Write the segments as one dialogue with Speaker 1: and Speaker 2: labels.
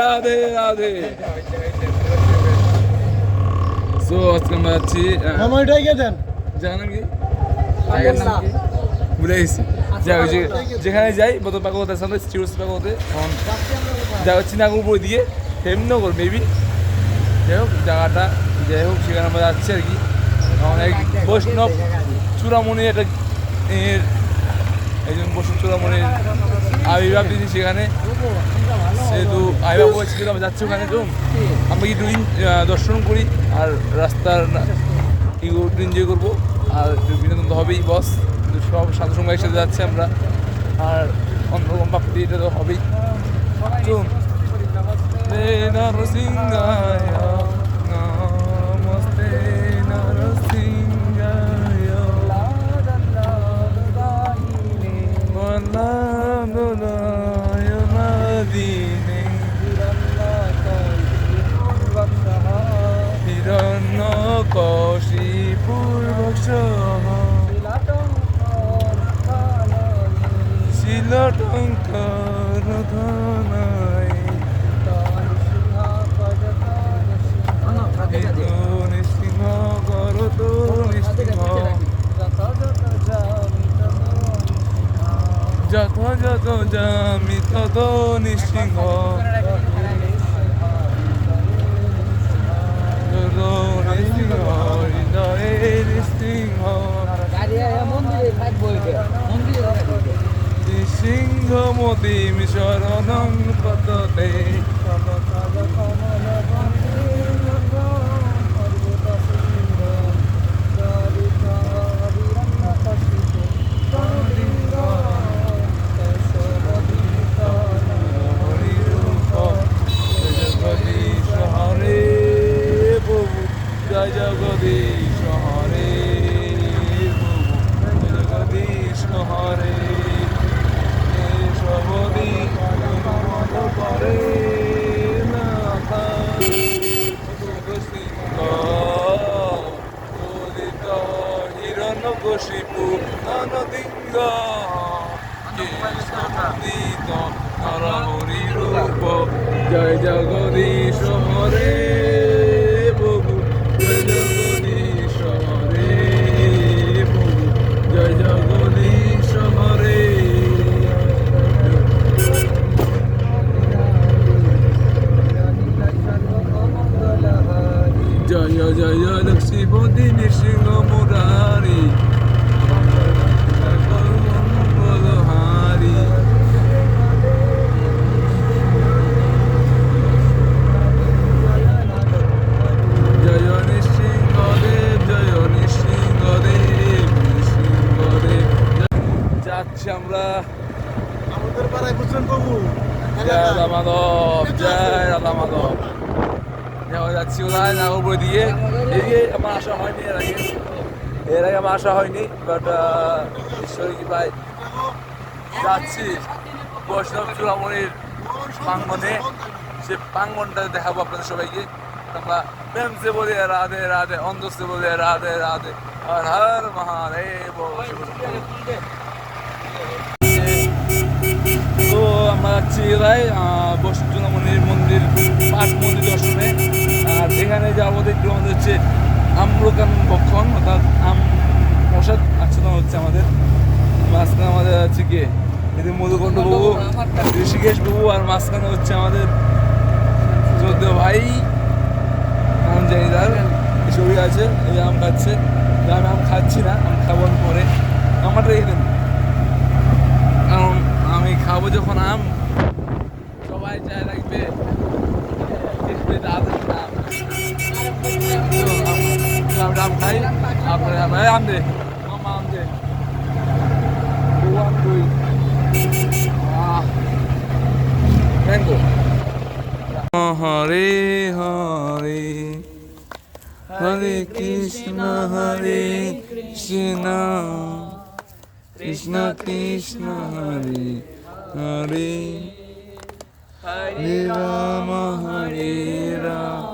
Speaker 1: Radhe Radhe so যেখানে যাই বদল পাকা সামনে যা দিয়ে হেমনগর মেবি যাই হোক জায়গাটা যাই হোক সেখানে আমরা যাচ্ছি আর কি অনেক বৈষ্ণব চূড়ামণি একটা একজন বৈষ্ণব চূড়ামণির আবির্ভাব দিদি সেখানে সেহেতু আবির্ভাব বলছিল আমি যাচ্ছি ওখানে তো আমরা কি দুদিন দর্শন করি আর রাস্তার এনজয় করবো আর বিনোদন তো হবেই বস সব সাধু সঙ্গের সাথে যাচ্ছি আমরা আর অন্যরকম ভাবতে এটা তো হবেই তো সিংহ সিংহ মোদী শরণ পদতে যাচ্ছি ওরা না উপরে দিয়ে এদিকে আমার আশা হয়নি এর আগে এর আগে আমার আশা হয়নি বাট ঈশ্বর কি ভাই যাচ্ছি বৈষ্ণব চূড়ামণির প্রাঙ্গনে সে প্রাঙ্গনটা দেখাবো আপনাদের সবাইকে আমরা প্রেম সে বলে রাধে রাধে অন্ধ সে বলে রাধে রাধে হর হর মহারে হে তো আমরা যাচ্ছি এরাই বৈষ্ণব মন্দির মন্দির পাঠ মন্দির দর্শনে এখানে যে দেখবো আমাদের হচ্ছে আম্রকান বক্ষণ অর্থাৎ আম প্রসাদ আচ্ছাদন হচ্ছে আমাদের মাঝখানে আমাদের হচ্ছে কি এতে মধুকণ্ঠ বাবু ঋষিকেশ বাবু আর মাঝখানে হচ্ছে আমাদের শ্রদ্ধেয় ভাই আম জানিদার ছবি আছে এই আম খাচ্ছে আমি আম খাচ্ছি না আম খাবার পরে আমার রেখে দেন কারণ আমি খাবো যখন আম সবাই চায় রাখবে রাম খাই আপনার আম দে মামা আম দে দু আম দুই ম্যাঙ্গো হরে হরে হরে কৃষ্ণ হরে কৃষ্ণ কৃষ্ণ কৃষ্ণ হরে হরে হরে রাম হরে রাম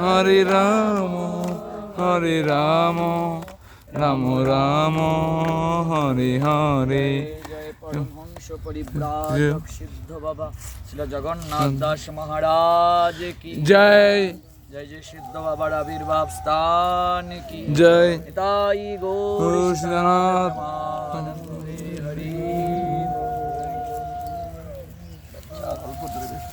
Speaker 1: হরে রাম হরে রাম রাম রাম হরে হরে
Speaker 2: হংস পরিব্রাজক সিদ্ধ বাবা শ্রী জগন্নাথ দাস মহারাজ কি জয় জয় জয় সিদ্ধ বাবার আবির্ভাব স্থান কি জয় তাই গোষ্ঠনাথ অল্প ধরে বেশ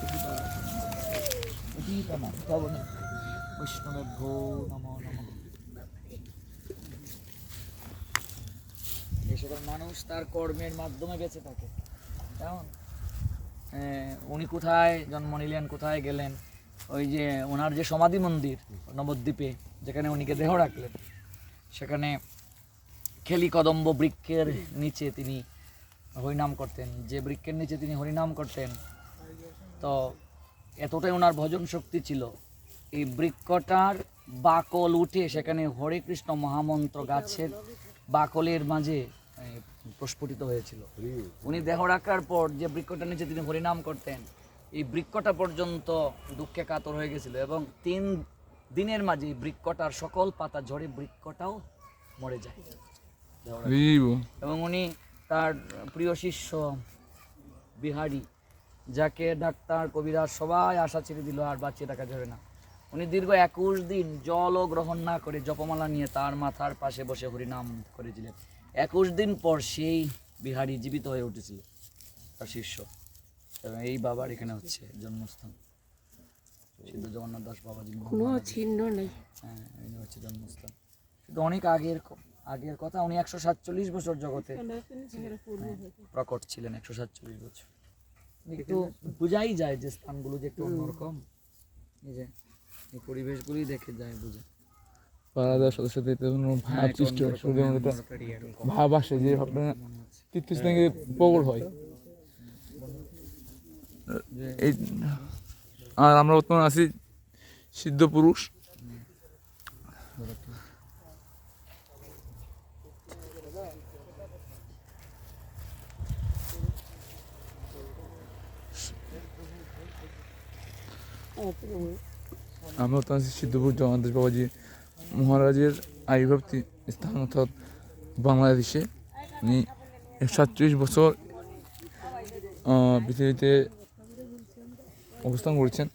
Speaker 2: বৈষ্ণবেভ্যো নম নম যে সকল মানুষ তার কর্মের মাধ্যমে বেঁচে থাকে কেমন উনি কোথায় জন্ম নিলেন কোথায় গেলেন ওই যে ওনার যে সমাধি মন্দির নবদ্বীপে যেখানে উনিকে দেহ রাখলেন সেখানে খেলি কদম্ব বৃক্ষের নিচে তিনি হরিনাম করতেন যে বৃক্ষের নিচে তিনি হরিনাম করতেন তো এতটাই ওনার ভজন শক্তি ছিল এই বৃক্ষটার বাকল উঠে সেখানে হরে কৃষ্ণ মহামন্ত্র গাছের বাকলের মাঝে প্রস্ফুটিত হয়েছিল উনি দেহ রাখার পর যে বৃক্ষটা নিচে তিনি হরিনাম করতেন এই বৃক্ষটা পর্যন্ত দুঃখে কাতর হয়ে গেছিল এবং তিন দিনের মাঝে বৃক্ষটার সকল পাতা ঝরে বৃক্ষটাও মরে যায় এবং উনি তার প্রিয় শিষ্য বিহারি যাকে ডাক্তার কবিরা সবাই আশা ছেড়ে দিল আর বাঁচিয়ে টাকা যাবে না উনি দীর্ঘ একুশ দিন জলও গ্রহণ না করে জপমালা নিয়ে তার মাথার পাশে বসে হরিনাম করেছিলেন একুশ দিন পর সেই বিহারি জীবিত হয়ে উঠেছিল তার শিষ্য এবং এই বাবার এখানে হচ্ছে জন্মস্থান সিদ্ধ জগন্নাথ দাস বাবা যিনি
Speaker 3: কোনো চিহ্ন নেই
Speaker 2: হ্যাঁ হচ্ছে জন্মস্থান কিন্তু অনেক আগের আগের কথা উনি একশো সাতচল্লিশ বছর জগতে হ্যাঁ, প্রকট ছিলেন একশো সাতচল্লিশ বছর একটু বোঝাই যায় যে স্থানগুলো যে একটু অন্যরকম এই যে এই পরিবেশগুলি দেখে যায় বুঝে
Speaker 1: পাড়া দেওয়ার সাথে সাথে ভাব সৃষ্টি হয় ভাব আসে যে ভাবটা তীর্থস্থানে প্রবল হয় এই আর আমরা বর্তমানে আছি সিদ্ধ পুরুষ Oh, আমরা তখন সিদ্ধপুর জগন্নাথ বাবাজি মহারাজের আবির্ভাবতি স্থান অর্থাৎ বাংলাদেশে উনি সাতচল্লিশ বছর পৃথিবীতে অবস্থান করেছেন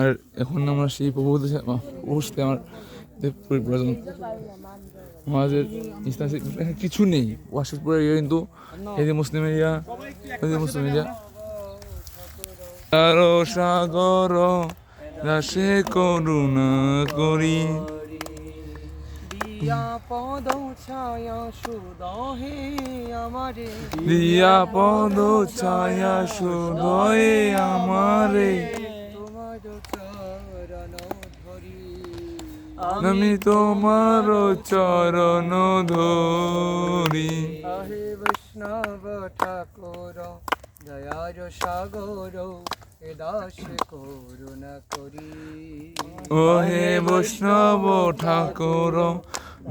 Speaker 1: আর এখন আমরা সেই প্রভু আমার আমাদের এখানে কিছু নেই ওয়াশপুর এরিয়া ইয়ে কিন্তু এদিকে মুসলিম এরিয়া এদিকে মুসলিম এরিয়া তারো সাগর রাশে করুণা করি
Speaker 4: দিয়া পদ ছায়া
Speaker 1: ছায়া সুদয়ে আমারে আমি তোমার চরণ ধরি
Speaker 4: আহে বৈষ্ণব ঠাকুর দয়ার সাগর দাস করুণা করি
Speaker 1: ও হে বৈষ্ণব ঠাকুর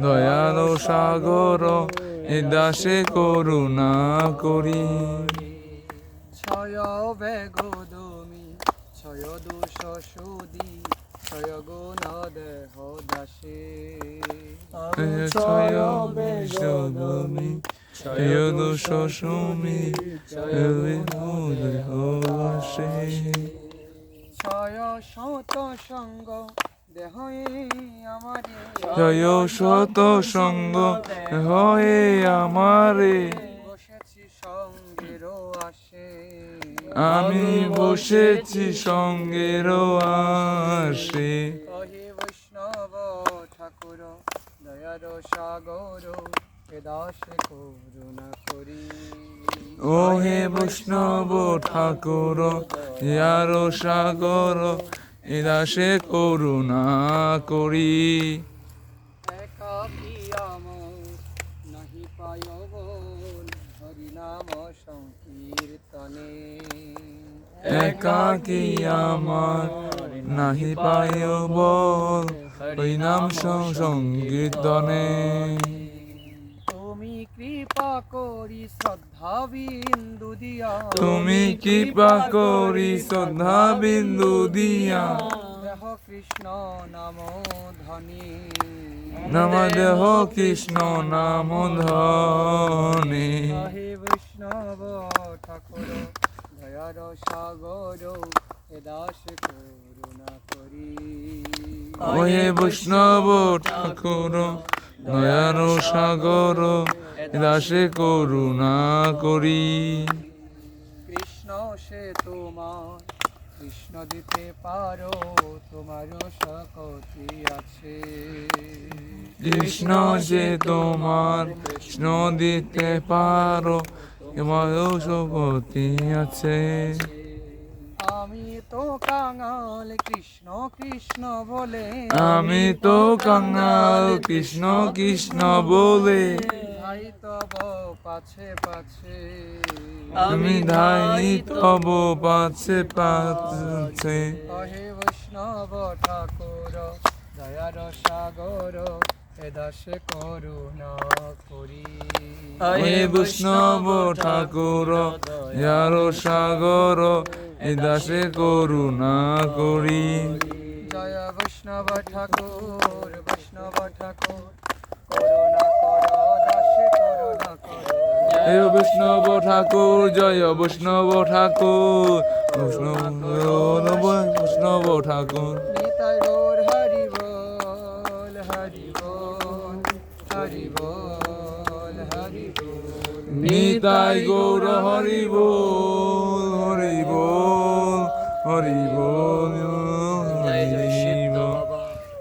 Speaker 1: দয়াল সাগর এ দাসে করুণা করি
Speaker 4: ছয় বেগ দমি ছয় দুশ সুদী ছয় গুণ দেহ দাসী
Speaker 1: ছয় বেশগমি ছয় দুষ সুমি ছয় দেহ সঙ্গ জয় শত সঙ্গ হয়ে আমারে
Speaker 4: বসেছি সঙ্গেরও আসে
Speaker 1: আমি বসেছি সঙ্গের আসে
Speaker 4: বৈষ্ণব ঠাকুর দয়ার সাগর
Speaker 1: হে বৈষ্ণব ঠাকুর ইয়ার সাগর এদাসে করুণা করি একাকি আমার নাহি পায় বল ওই নাম সংগীতনে
Speaker 4: তুমি কৃপা করি শ্রদ্ধা বিন্দু দিয়া
Speaker 1: তুমি কৃপা করি শ্রদ্ধা বিন্দু দিয়া
Speaker 4: দেহ কৃষ্ণ নাম ধনী
Speaker 1: নম দেহ কৃষ্ণ নাম ধনী
Speaker 4: বিষ্ণব ঠাকুর সাগর সাগর এ দাস করুণা করি
Speaker 1: ওয়ে বৈষ্ণব ঠাকুর দয়ার সাগর এ দাসে করুণা করি
Speaker 4: কৃষ্ণ সে তোমার কৃষ্ণ দিতে পারো তোমার শক্তি আছে
Speaker 1: কৃষ্ণ যে তোমার কৃষ্ণ দিতে পারো
Speaker 4: আমি তো কাঙাল কৃষ্ণ কৃষ্ণ বলে
Speaker 1: আমি তো কাঙাল কৃষ্ণ কৃষ্ণ বলে
Speaker 4: ধাই তব পাছে পাছে
Speaker 1: আমি ধাই তব পাছে পাছে
Speaker 4: হে বৈষ্ণব ঠাকুর দয়ার সাগর এদাশে করুণা করি
Speaker 1: হে বৈষ্ণব ঠাকুর যার সাগর এদাসে করুণা করি
Speaker 4: জয় বৈষ্ণব ঠাকুর বৈষ্ণব ঠাকুর করুণা কর দাসে
Speaker 1: হে বৈষ্ণব ঠাকুর জয় বৈষ্ণব ঠাকুর বৈষ্ণব বৈষ্ণব ঠাকুর নিতাই গৌর হরি বল হরি বল হরি বল
Speaker 2: হরি বল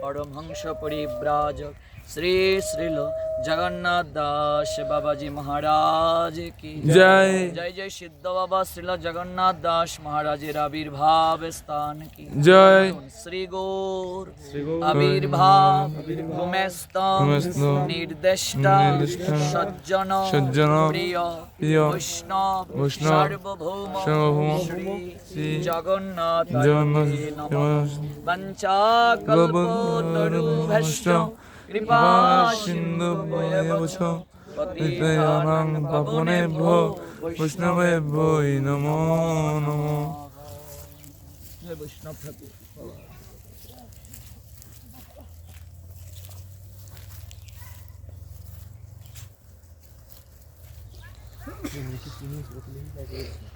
Speaker 2: পরমহংস পরিব্রাজক শ্রী শ্রীল জগন্নাথ দাস বাবাজি মহারাজ কি জয় জয় জয় সিদ্ধ বাবা শ্রীল জগন্নাথ দাস মহারাজের আবির্ভাব স্থান কি জয় শ্রী গৌর আবির্ভাব গুমেস্ত নির্দেষ্টা সজ্জন
Speaker 1: সজ্জন প্রিয় প্রিয় বৈষ্ণব বৈষ্ণব সার্বভৌম শ্রী জগন্নাথ জগন্নাথ বঞ্চা কৃপা সিন্ধু বয়বছ পতিতানাং পাবনেভ্য বৈষ্ণবেভ্যই নমো নমো হে বৈষ্ণব ঠাকুর কিছু জিনিস বদলে